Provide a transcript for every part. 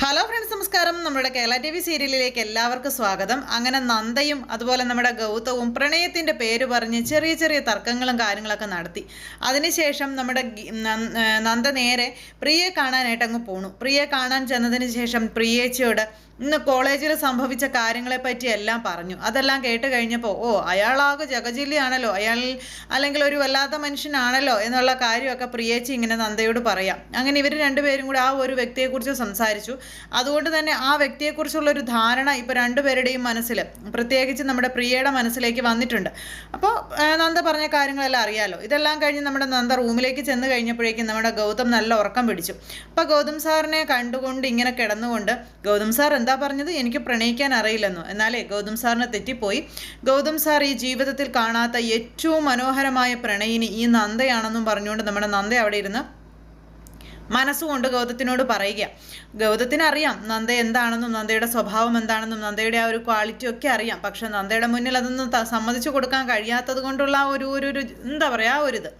Hello friends നമസ്കാരം. നമ്മുടെ Kerala T V സീരിയലിലേക്ക് എല്ലാവർക്കും സ്വാഗതം. അങ്ങനെ നന്ദയും അതുപോലെ നമ്മുടെ ഗൗതവും പ്രണയത്തിന്റെ പേര് പറഞ്ഞ് ചെറിയ ചെറിയ തർക്കങ്ങളും കാര്യങ്ങളൊക്കെ നടത്തി. അതിനുശേഷം നമ്മുടെ നന്ദ നേരെ പ്രിയയെ കാണാനായിട്ട് അങ്ങ് പോണു. പ്രിയയെ കാണാൻ ചെന്നതിന് ശേഷം പ്രിയേച്ചിയോട് ഇന്ന് കോളേജിൽ സംഭവിച്ച കാര്യങ്ങളെ പറ്റി എല്ലാം പറഞ്ഞു. അതെല്ലാം കേട്ട് കഴിഞ്ഞപ്പോൾ ഓ അയാളാകെ ജഗജില്ലിയാണല്ലോ അയാൾ അല്ലെങ്കിൽ ഒരു വല്ലാത്ത മനുഷ്യനാണല്ലോ എന്നുള്ള കാര്യമൊക്കെ പ്രിയേച്ചി ഇങ്ങനെ നന്ദയോട് പറയാം. അങ്ങനെ ഇവർ രണ്ടുപേരും കൂടി ആ ഒരു വ്യക്തിയെക്കുറിച്ച് സംസാരിച്ചു. അതുകൊണ്ട് തന്നെ ആ വ്യക്തിയെക്കുറിച്ചുള്ള ഒരു ധാരണ ഇപ്പോൾ രണ്ടുപേരുടെയും മനസ്സിൽ പ്രത്യേകിച്ച് നമ്മുടെ പ്രിയയുടെ മനസ്സിലേക്ക് വന്നിട്ടുണ്ട്. അപ്പോൾ നന്ദ പറഞ്ഞ കാര്യങ്ങളെല്ലാം അറിയാലോ. ഇതെല്ലാം കഴിഞ്ഞ് നമ്മുടെ നന്ദ റൂമിലേക്ക് ചെന്ന് കഴിഞ്ഞപ്പോഴേക്കും നമ്മുടെ ഗൗതം നല്ല ഉറക്കം പിടിച്ചു. അപ്പോൾ ഗൗതം സാറിനെ കണ്ടുകൊണ്ട് ഇങ്ങനെ കിടന്നുകൊണ്ട് ഗൗതം സാർ എന്താ പറഞ്ഞത്? എനിക്ക് പ്രണയിക്കാൻ അറിയില്ലെന്നോ. എന്നാലേ ഗൗതം സാറിന് തെറ്റിപ്പോയി. ഗൗതം സാർ ഈ ജീവിതത്തിൽ കാണാത്ത ഏറ്റവും മനോഹരമായ പ്രണയിനി ഈ നന്ദയാണെന്നും പറഞ്ഞുകൊണ്ട് നമ്മുടെ നന്ദ അവിടെ ഇരുന്ന് മനസ്സുകൊണ്ട് ഗൗതത്തിനോട് പറയുക. ഗൗതത്തിന് അറിയാം നന്ദ എന്താണെന്നും നന്ദയുടെ സ്വഭാവം എന്താണെന്നും നന്ദയുടെ ആ ഒരു ക്വാളിറ്റി ഒക്കെ അറിയാം. പക്ഷെ നന്ദയുടെ മുന്നിൽ അതൊന്നും സമ്മതിച്ചു കൊടുക്കാൻ കഴിയാത്തത് കൊണ്ടുള്ള ഒരു ഒരു എന്താ പറയുക ആ ഒരു ഇത്.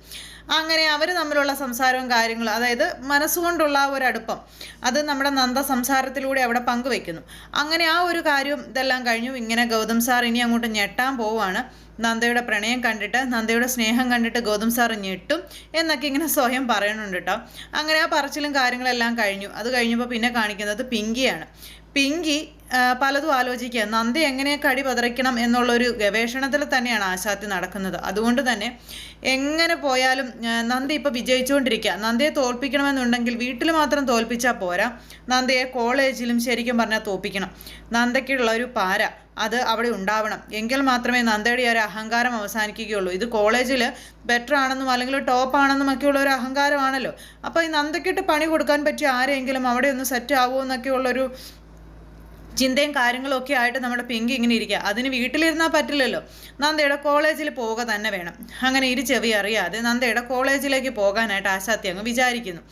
അങ്ങനെ അവർ തമ്മിലുള്ള സംസാരവും കാര്യങ്ങളും അതായത് മനസ്സുകൊണ്ടുള്ള ഒരു അടുപ്പം അത് നമ്മുടെ നന്ദ സംസാരത്തിലൂടെ അവിടെ പങ്കുവെക്കുന്നു. അങ്ങനെ ആ ഒരു കാര്യം ഇതെല്ലാം കഴിഞ്ഞു. ഇങ്ങനെ ഗൗതം സാർ ഇനി അങ്ങോട്ട് ഞെട്ടാൻ പോവുകയാണ്. നന്ദയുടെ പ്രണയം കണ്ടിട്ട് നന്ദയുടെ സ്നേഹം കണ്ടിട്ട് ഗൗതം സാർ ഞെട്ടും എന്നൊക്കെ ഇങ്ങനെ സ്വയം പറയണുണ്ട് കേട്ടോ. അങ്ങനെ ആ പറച്ചിലും കാര്യങ്ങളെല്ലാം കഴിഞ്ഞു. അത് കഴിഞ്ഞപ്പോൾ പിന്നെ കാണിക്കുന്നത് പിങ്കിയാണ്. പിങ്കി പലതും ആലോചിക്കുക. നന്ദി എങ്ങനെ കടി പതറിക്കണം എന്നുള്ളൊരു ഗവേഷണത്തിൽ തന്നെയാണ് ആശാത്തി നടക്കുന്നത്. അതുകൊണ്ട് തന്നെ എങ്ങനെ പോയാലും നന്ദി ഇപ്പോൾ വിജയിച്ചുകൊണ്ടിരിക്കുക. നന്ദിയെ തോൽപ്പിക്കണമെന്നുണ്ടെങ്കിൽ വീട്ടിൽ മാത്രം തോൽപ്പിച്ചാൽ പോരാ. നന്ദിയെ കോളേജിലും ശരിക്കും പറഞ്ഞാൽ തോൽപ്പിക്കണം നന്ദയ്ക്കുള്ള ഒരു പാര അത് അവിടെ ഉണ്ടാവണം. എങ്കിൽ മാത്രമേ നന്ദയുടെ ഒരു അഹങ്കാരം അവസാനിക്കുകയുള്ളൂ. ഇത് കോളേജിൽ ബെറ്റർ ആണെന്നും അല്ലെങ്കിൽ ടോപ്പ് ആണെന്നും ഒക്കെയുള്ള ഒരു അഹങ്കാരമാണല്ലോ. അപ്പോൾ ഈ നന്ദയ്ക്കിട്ട് പണി കൊടുക്കാൻ പറ്റിയ ആരെങ്കിലും അവിടെ ഒന്ന് സെറ്റ് ആവുമോ എന്നൊക്കെയുള്ളൊരു ചിന്തയും കാര്യങ്ങളും ഒക്കെ ആയിട്ട് നമ്മുടെ പിങ്ക് ഇങ്ങനെ ഇരിക്കുക. അതിന് വീട്ടിലിരുന്നാൽ പറ്റില്ലല്ലോ. നന്ദയുടെ കോളേജിൽ പോവുക തന്നെ വേണം. അങ്ങനെ ഇരു ചെവി അറിയാതെ നന്ദയുടെ കോളേജിലേക്ക് പോകാനായിട്ട് ആശാത്തി അങ്ങ് വിചാരിക്കുന്നു.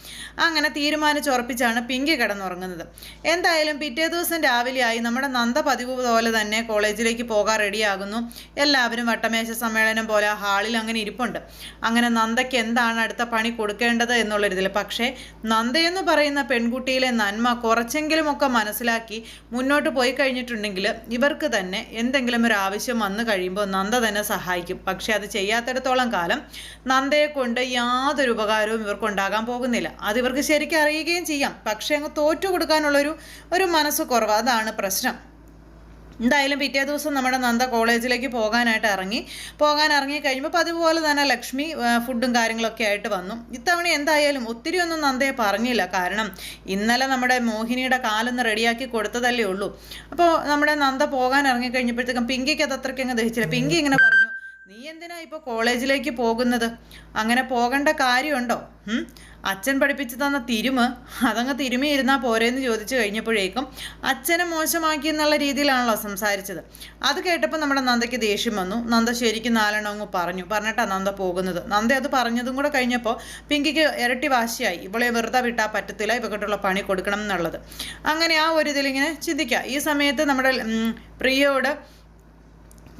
അങ്ങനെ തീരുമാനിച്ചുറപ്പിച്ചാണ് പിങ്കി കിടന്നുറങ്ങുന്നത്. എന്തായാലും പിറ്റേ ദിവസം രാവിലെയായി നമ്മുടെ നന്ദ പതിവ് പോലെ തന്നെ കോളേജിലേക്ക് പോകാൻ റെഡിയാകുന്നു. എല്ലാവരും വട്ടമേശ സമ്മേളനം പോലെ ഹാളിൽ അങ്ങനെ ഇരിപ്പുണ്ട്. അങ്ങനെ നന്ദയ്ക്ക് എന്താണ് അടുത്ത പണി കൊടുക്കേണ്ടത് എന്നുള്ളൊരിതിൽ പക്ഷേ നന്ദയെന്ന് പറയുന്ന പെൺകുട്ടിയിലെ നന്മ കുറച്ചെങ്കിലുമൊക്കെ മനസ്സിലാക്കി മുന്നോട്ട് പോയി കഴിഞ്ഞിട്ടുണ്ടെങ്കിൽ ഇവർക്ക് തന്നെ എന്തെങ്കിലും ഒരു ആവശ്യം വന്നു കഴിയുമ്പോൾ നന്ദ തന്നെ സഹായിക്കും. പക്ഷേ അത് ചെയ്യാത്തിടത്തോളം കാലം നന്ദയെ കൊണ്ട് യാതൊരു ഉപകാരവും ഇവർക്കുണ്ടാകാൻ പോകുന്നില്ല. അത് ഇവർക്ക് ശരിക്കും അറിയുകയും ചെയ്യാം. പക്ഷേ അങ്ങ് തോറ്റു കൊടുക്കാനുള്ളൊരു ഒരു മനസ്സ് കുറവ്. അതാണ് പ്രശ്നം. എന്തായാലും പിറ്റേ ദിവസം നമ്മുടെ നന്ദ കോളേജിലേക്ക് പോകാനായിട്ട് ഇറങ്ങി. പോകാൻ ഇറങ്ങി കഴിയുമ്പോൾ അതുപോലെ തന്നെ ലക്ഷ്മി ഫുഡും കാര്യങ്ങളൊക്കെ ആയിട്ട് വന്നു. ഇത്തവണ എന്തായാലും ഒത്തിരി ഒന്നും നന്ദയെ പറഞ്ഞില്ല. കാരണം ഇന്നലെ നമ്മുടെ മോഹിനിയുടെ കാലൊന്ന് റെഡിയാക്കി കൊടുത്തതല്ലേ ഉള്ളൂ. അപ്പോൾ നമ്മുടെ നന്ദ പോകാൻ ഇറങ്ങി കഴിഞ്ഞപ്പോഴത്തേക്കും പിങ്കിക്ക് അത് അത്രയ്ക്ക് അങ്ങ് ദഹിച്ചില്ല. പിങ്കി ഇങ്ങനെ നീ എന്തിനാ ഇപ്പോൾ കോളേജിലേക്ക് പോകുന്നത്? അങ്ങനെ പോകേണ്ട കാര്യമുണ്ടോ? അച്ഛൻ പഠിപ്പിച്ചു തന്ന തിരുമ് അതങ്ങ് തിരുമി ഇരുന്നാൽ പോരെന്ന് ചോദിച്ചു കഴിഞ്ഞപ്പോഴേക്കും അച്ഛനെ മോശമാക്കി എന്നുള്ള രീതിയിലാണല്ലോ സംസാരിച്ചത്. അത് കേട്ടപ്പോൾ നമ്മുടെ നന്ദയ്ക്ക് ദേഷ്യം വന്നു. നന്ദ ശരിക്കും നാലെണ്ണം അങ്ങ് പറഞ്ഞു. പറഞ്ഞിട്ടാണ് നന്ദ പോകുന്നത്. നന്ദ അത് പറഞ്ഞതും കൂടെ കഴിഞ്ഞപ്പോൾ പിങ്കിക്ക് ഇരട്ടി വാശിയായി. ഇവളെ വെറുതെ വിട്ടാൽ പറ്റത്തില്ല. ഇവക്കിട്ടുള്ള പണി കൊടുക്കണം എന്നുള്ളത്. അങ്ങനെ ആ ഒരു ഇതിലിങ്ങനെ ചിന്തിക്കുക ഈ സമയത്ത് നമ്മുടെ പ്രിയയോട്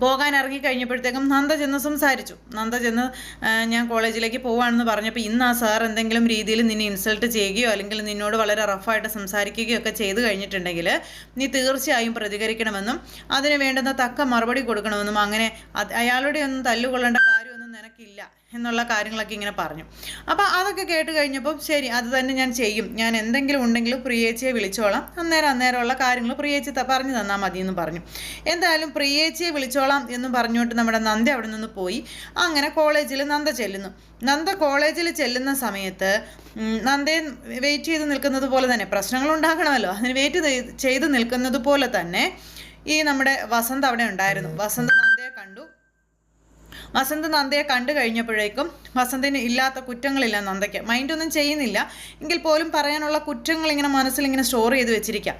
പോകാൻ ഇറങ്ങി കഴിഞ്ഞപ്പോഴത്തേക്കും നന്ദ ചെന്ന് സംസാരിച്ചു. നന്ദ ചെന്ന് ഞാൻ കോളേജിലേക്ക് പോവാണെന്ന് പറഞ്ഞപ്പോൾ ഇന്ന് ആ സാർ എന്തെങ്കിലും രീതിയിൽ നിന്നെ ഇൻസൾട്ട് ചെയ്യുകയോ അല്ലെങ്കിൽ നിന്നോട് വളരെ റഫായിട്ട് സംസാരിക്കുകയോ ഒക്കെ ചെയ്തു കഴിഞ്ഞിട്ടുണ്ടെങ്കിൽ നീ തീർച്ചയായും പ്രതികരിക്കണമെന്നും അതിന് വേണ്ടുന്ന തക്ക മറുപടി കൊടുക്കണമെന്നും അങ്ങനെ അയാളുടെ ഒന്നും തല്ലുകൊള്ളേണ്ട നിനക്കില്ല എന്നുള്ള കാര്യങ്ങളൊക്കെ ഇങ്ങനെ പറഞ്ഞു. അപ്പോൾ അതൊക്കെ കേട്ട് കഴിഞ്ഞപ്പം ശരി അത് തന്നെ ഞാൻ ചെയ്യും. ഞാൻ എന്തെങ്കിലും ഉണ്ടെങ്കിലും പ്രിയേച്ചിയെ വിളിച്ചോളാം. അന്നേരം അന്നേരമുള്ള കാര്യങ്ങൾ പ്രിയേച്ചി പറഞ്ഞു തന്നാൽ മതി എന്ന് പറഞ്ഞു. എന്തായാലും പ്രിയേച്ചിയെ വിളിച്ചോളാം എന്ന് പറഞ്ഞുകൊണ്ട് നമ്മുടെ നന്ദ അവിടെ നിന്ന് പോയി. അങ്ങനെ കോളേജിൽ നന്ദ ചെല്ലുന്നു. നന്ദ കോളേജിൽ ചെല്ലുന്ന സമയത്ത് നന്ദയെ വെയിറ്റ് ചെയ്ത് നിൽക്കുന്നത് പോലെ തന്നെ പ്രശ്നങ്ങൾ ഉണ്ടാകണമല്ലോ. അതിന് വെയിറ്റ് ചെയ്ത് നിൽക്കുന്നത് പോലെ തന്നെ ഈ നമ്മുടെ വസന്ത് അവിടെ ഉണ്ടായിരുന്നു. വസന്ത് നന്ദയെ കണ്ടു. വസന്ത് നന്ദയെ കണ്ടു കഴിഞ്ഞപ്പോഴേക്കും വസന്തിന് ഇല്ലാത്ത കുറ്റങ്ങളില്ല നന്ദയ്ക്ക്. മൈൻഡൊന്നും ചെയ്യുന്നില്ല. എങ്കിൽ പോലും പറയാനുള്ള കുറ്റങ്ങൾ ഇങ്ങനെ മനസ്സിൽ ഇങ്ങനെ സ്റ്റോർ ചെയ്ത് വെച്ചിരിക്കാം.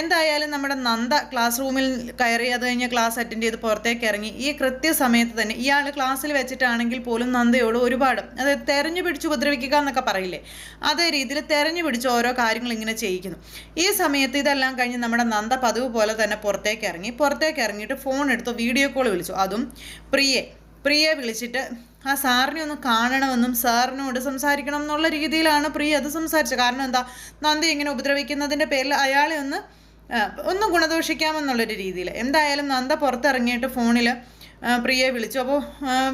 എന്തായാലും നമ്മുടെ നന്ദ ക്ലാസ് റൂമിൽ കയറി അത് കഴിഞ്ഞ് ക്ലാസ് അറ്റൻഡ് ചെയ്ത് പുറത്തേക്ക് ഇറങ്ങി. ഈ കൃത്യസമയത്ത് തന്നെ ഇയാൾ ക്ലാസ്സിൽ വെച്ചിട്ടാണെങ്കിൽ പോലും നന്ദയോട് ഒരുപാട് അത് തെരഞ്ഞു പിടിച്ച് ഉപദ്രവിക്കുക എന്നൊക്കെ പറയില്ലേ? അതേ രീതിയിൽ തെരഞ്ഞു പിടിച്ച് ഓരോ കാര്യങ്ങൾ ഇങ്ങനെ ചെയ്യിക്കുന്നു. ഈ സമയത്ത് ഇതെല്ലാം കഴിഞ്ഞ് നമ്മുടെ നന്ദ പതിവ് പോലെ തന്നെ പുറത്തേക്ക് ഇറങ്ങി. പുറത്തേക്ക് ഇറങ്ങിയിട്ട് ഫോൺ എടുത്ത് വീഡിയോ കോൾ വിളിച്ചു. അതും പ്രിയെ പ്രിയെ വിളിച്ചിട്ട് ആ സാറിനെ ഒന്ന് കാണണമെന്നും സാറിനോട് സംസാരിക്കണം എന്നുള്ള രീതിയിലാണ് പ്രിയ അത് സംസാരിച്ചത്. കാരണം എന്താ നന്ദി ഇങ്ങനെ ഉപദ്രവിക്കുന്നതിന്റെ പേരിൽ അയാളെ ഒന്ന് ഒന്ന് ഗുണദോഷിക്കാമെന്നുള്ളൊരു രീതിയിൽ എന്തായാലും നന്ദ പുറത്തിറങ്ങിയിട്ട് ഫോണിൽ പ്രിയയെ വിളിച്ചു. അപ്പോൾ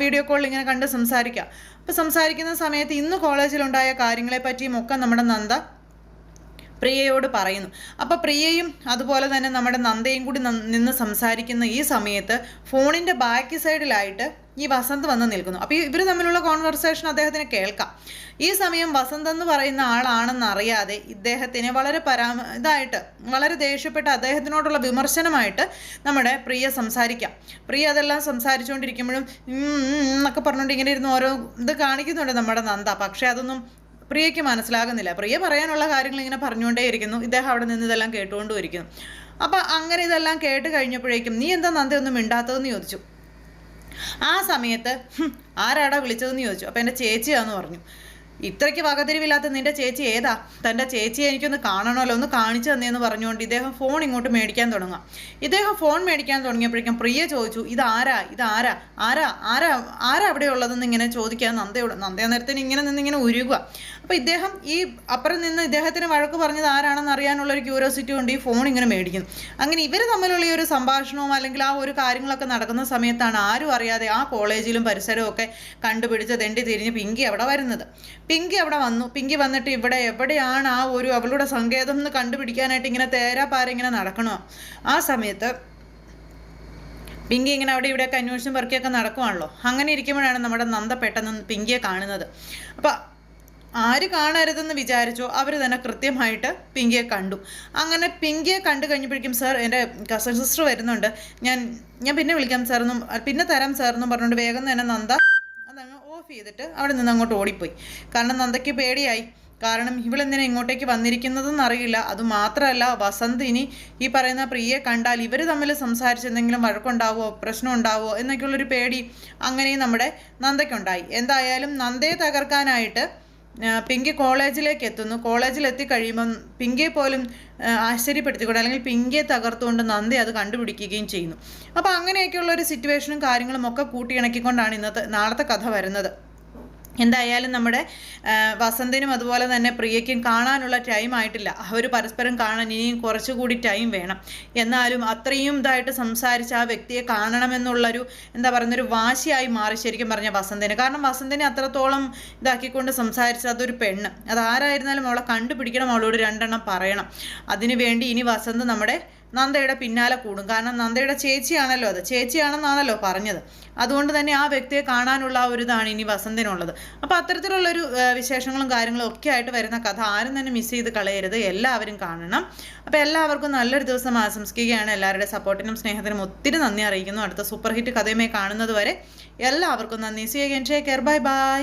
വീഡിയോ കോളിൽ ഇങ്ങനെ കണ്ട് സംസാരിക്കാം. അപ്പോൾ സംസാരിക്കുന്ന സമയത്ത് ഇന്ന് കോളേജിലുണ്ടായ കാര്യങ്ങളെ പറ്റിയും ഒക്കെ നമ്മുടെ നന്ദ പ്രിയയോട് പറയുന്നു. അപ്പോൾ പ്രിയയും അതുപോലെ തന്നെ നമ്മുടെ നന്ദയും കൂടി നിന്ന് സംസാരിക്കുന്ന ഈ സമയത്ത് ഫോണിന്റെ ബാക്ക് സൈഡിലായിട്ട് ഈ വസന്ത് വന്ന് നിൽക്കുന്നു. അപ്പോൾ ഇവർ തമ്മിലുള്ള കോൺവെർസേഷൻ അദ്ദേഹത്തിന് കേൾക്കാം. ഈ സമയം വസന്ത് എന്ന് പറയുന്ന ആളാണെന്ന് അറിയാതെ ഇദ്ദേഹത്തിനെ വളരെ പരാമ ഇതായിട്ട് വളരെ ദേഷ്യപ്പെട്ട് അദ്ദേഹത്തിനോടുള്ള വിമർശനമായിട്ട് നമ്മുടെ പ്രിയ സംസാരിക്കാം. പ്രിയ അതെല്ലാം സംസാരിച്ചുകൊണ്ടിരിക്കുമ്പോഴും എന്നൊക്കെ പറഞ്ഞുകൊണ്ട് ഇങ്ങനെ ഇരുന്ന് ഓരോ ഇത് കാണിക്കുന്നുണ്ട് നമ്മുടെ നന്ദ. പക്ഷേ അതൊന്നും പ്രിയയ്ക്ക് മനസ്സിലാകുന്നില്ല. പ്രിയ പറയാനുള്ള കാര്യങ്ങൾ ഇങ്ങനെ പറഞ്ഞുകൊണ്ടേയിരിക്കുന്നു. ഇദ്ദേഹം അവിടെ നിന്ന് ഇതെല്ലാം കേട്ടുകൊണ്ടും ഇരിക്കുന്നു. അപ്പം അങ്ങനെ ഇതെല്ലാം കേട്ട് കഴിഞ്ഞപ്പോഴേക്കും നീ എന്താ നന്ദയൊന്നും മിണ്ടാത്തതെന്ന് ചോദിച്ചു? ആ സമയത്ത് ആരാടാ വിളിച്ചതെന്ന് ചോദിച്ചു. അപ്പം എന്റെ ചേച്ചിയാന്ന് പറഞ്ഞു. ഇത്രയ്ക്ക് വകതിരിവില്ലാത്ത നിന്റെ ചേച്ചി ഏതാ? തന്റെ ചേച്ചിയെ എനിക്കൊന്ന് കാണണമല്ലോ ഒന്ന് കാണിച്ചു തന്നെയെന്ന് പറഞ്ഞുകൊണ്ട് ഇദ്ദേഹം ഫോൺ ഇങ്ങോട്ട് മേടിക്കാൻ തുടങ്ങാം ഇദ്ദേഹം ഫോൺ മേടിക്കാൻ തുടങ്ങിയപ്പോഴേക്കും പ്രിയ ചോദിച്ചു ഇതാരാ? ഇതാരാ? ആരാ? ആരാ? ആരാ അവിടെ ഉള്ളതെന്ന് ഇങ്ങനെ ചോദിക്കാൻ നന്ദയോട് നന്ദയ നേരത്തിന് ഇങ്ങനെ നിന്ന് ഇങ്ങനെ ഉരുകുക. അപ്പോൾ ഇദ്ദേഹം ഈ അപ്പുറം നിന്ന് ഇദ്ദേഹത്തിന് വഴക്ക് പറഞ്ഞത് ആരാണെന്ന് അറിയാനുള്ള ഒരു ക്യൂരിയോസിറ്റി കൊണ്ട് ഈ ഫോൺ ഇങ്ങനെ മേടിക്കുന്നു. അങ്ങനെ ഇവർ തമ്മിലുള്ള ഈ ഒരു സംഭാഷണവും അല്ലെങ്കിൽ ആ ഒരു കാര്യങ്ങളൊക്കെ നടക്കുന്ന സമയത്താണ് ആരും അറിയാതെ ആ കോളേജിലും പരിസരവും ഒക്കെ കണ്ടുപിടിച്ച് തെണ്ടി തിരിഞ്ഞ് പിങ്കി അവിടെ വരുന്നത്? പിങ്കി അവിടെ വന്നു. പിങ്കി വന്നിട്ട് ഇവിടെ എവിടെയാണ് ആ ഒരു അവളുടെ സങ്കേതം എന്ന് കണ്ടുപിടിക്കാനായിട്ട് ഇങ്ങനെ തേരാപ്പാര ഇങ്ങനെ നടക്കണോ? ആ സമയത്ത് പിങ്കി ഇങ്ങനെ അവിടെ ഇവിടെയൊക്കെ അന്വേഷണം വർക്കിയൊക്കെ നടക്കുവാണല്ലോ. അങ്ങനെ ഇരിക്കുമ്പോഴാണ് നമ്മുടെ നന്ദ പെട്ടെന്ന് പിങ്കിയെ കാണുന്നത്. അപ്പം ആര് കാണരുതെന്ന് വിചാരിച്ചോ. അവർ തന്നെ കൃത്യമായിട്ട് പിങ്കിയെ കണ്ടു. അങ്ങനെ പിങ്കിയെ കണ്ടു കഴിഞ്ഞപ്പോഴേക്കും സാർ എന്റെ കസൻ സിസ്റ്റർ വരുന്നുണ്ട്. ഞാൻ ഞാൻ പിന്നെ വിളിക്കാം സാർ എന്നും പിന്നെ തരാം സാർ എന്നും പറഞ്ഞുകൊണ്ട് വേഗം തന്നെ നന്ദ ഓഫ് ചെയ്തിട്ട് അവിടെ നിന്ന് അങ്ങോട്ട് ഓടിപ്പോയി. കാരണം നന്ദയ്ക്ക് പേടിയായി. കാരണം ഇവളെന്തിനാ ഇങ്ങോട്ടേക്ക് വന്നിരിക്കുന്നതെന്ന് അറിയില്ല. അതുമാത്രമല്ല വസന്ത് ഇനി ഈ പറയുന്ന പ്രിയെ കണ്ടാൽ ഇവർ തമ്മിൽ സംസാരിച്ച് എന്തെങ്കിലും വഴക്കുണ്ടാവുമോ പ്രശ്നം ഉണ്ടാവുമോ എന്നൊക്കെയുള്ളൊരു പേടി അങ്ങനെയും നമ്മുടെ നന്ദയ്ക്കുണ്ടായി. എന്തായാലും നന്ദയെ തകർക്കാനായിട്ട് പിങ്കി കോളേജിലേക്ക് എത്തുന്നു. കോളേജിൽ എത്തിക്കഴിയുമ്പം പിങ്കിയെ പോലും ആശ്ചര്യപ്പെടുത്തിക്കൊണ്ട് അല്ലെങ്കിൽ പിങ്കിയെ തകർത്തുകൊണ്ട് നന്ദി അത് കണ്ടുപിടിക്കുകയും ചെയ്യുന്നു. അപ്പോൾ അങ്ങനെയൊക്കെയുള്ള ഒരു സിറ്റുവേഷനും കാര്യങ്ങളും ഒക്കെ കൂട്ടിയിണക്കിക്കൊണ്ടാണ് ഇന്നത്തെ നാളത്തെ കഥ വരുന്നത്. എന്തായാലും നമ്മുടെ വസന്തിനും അതുപോലെ തന്നെ പ്രിയയ്ക്കും കാണാനുള്ള ടൈം ആയിട്ടില്ല. അവർ പരസ്പരം കാണാൻ ഇനിയും കുറച്ചുകൂടി ടൈം വേണം. എന്നാലും അത്രയും ഇതായിട്ട് സംസാരിച്ച് ആ വ്യക്തിയെ കാണണമെന്നുള്ളൊരു എന്താ പറയുന്ന ഒരു വാശിയായി മാറി ശരിക്കും പറഞ്ഞ വസന്തിന്. കാരണം വസന്തിനെ അത്രത്തോളം ഇതാക്കിക്കൊണ്ട് സംസാരിച്ച അതൊരു പെണ്ണ്. അത് ആരായിരുന്നാലും അവളെ കണ്ടുപിടിക്കണം അവളോട് രണ്ടെണ്ണം പറയണം. അതിനുവേണ്ടി ഇനി വസന്ത് നമ്മുടെ നന്ദയുടെ പിന്നാലെ കൂടും. കാരണം നന്ദയുടെ ചേച്ചിയാണല്ലോ അത്. ചേച്ചിയാണെന്നാണല്ലോ പറഞ്ഞത്. അതുകൊണ്ട് തന്നെ ആ വ്യക്തിയെ കാണാനുള്ള ആ ഒരു ഇതാണ് ഇനി വസന്തിനുള്ളത്. അപ്പോൾ അത്തരത്തിലുള്ളൊരു വിശേഷങ്ങളും കാര്യങ്ങളും ഒക്കെ ആയിട്ട് വരുന്ന കഥ ആരും തന്നെ മിസ് ചെയ്ത് കളയരുത്. എല്ലാവരും കാണണം. അപ്പോൾ എല്ലാവർക്കും നല്ലൊരു ദിവസം ആശംസിക്കുകയാണ്. എല്ലാവരുടെ സപ്പോർട്ടിനും സ്നേഹത്തിനും ഒത്തിരി നന്ദി അറിയിക്കുന്നു. അടുത്ത സൂപ്പർ ഹിറ്റ് കഥയുമായി കാണുന്നത് വരെ എല്ലാവർക്കും നന്ദി. See again take care bye bye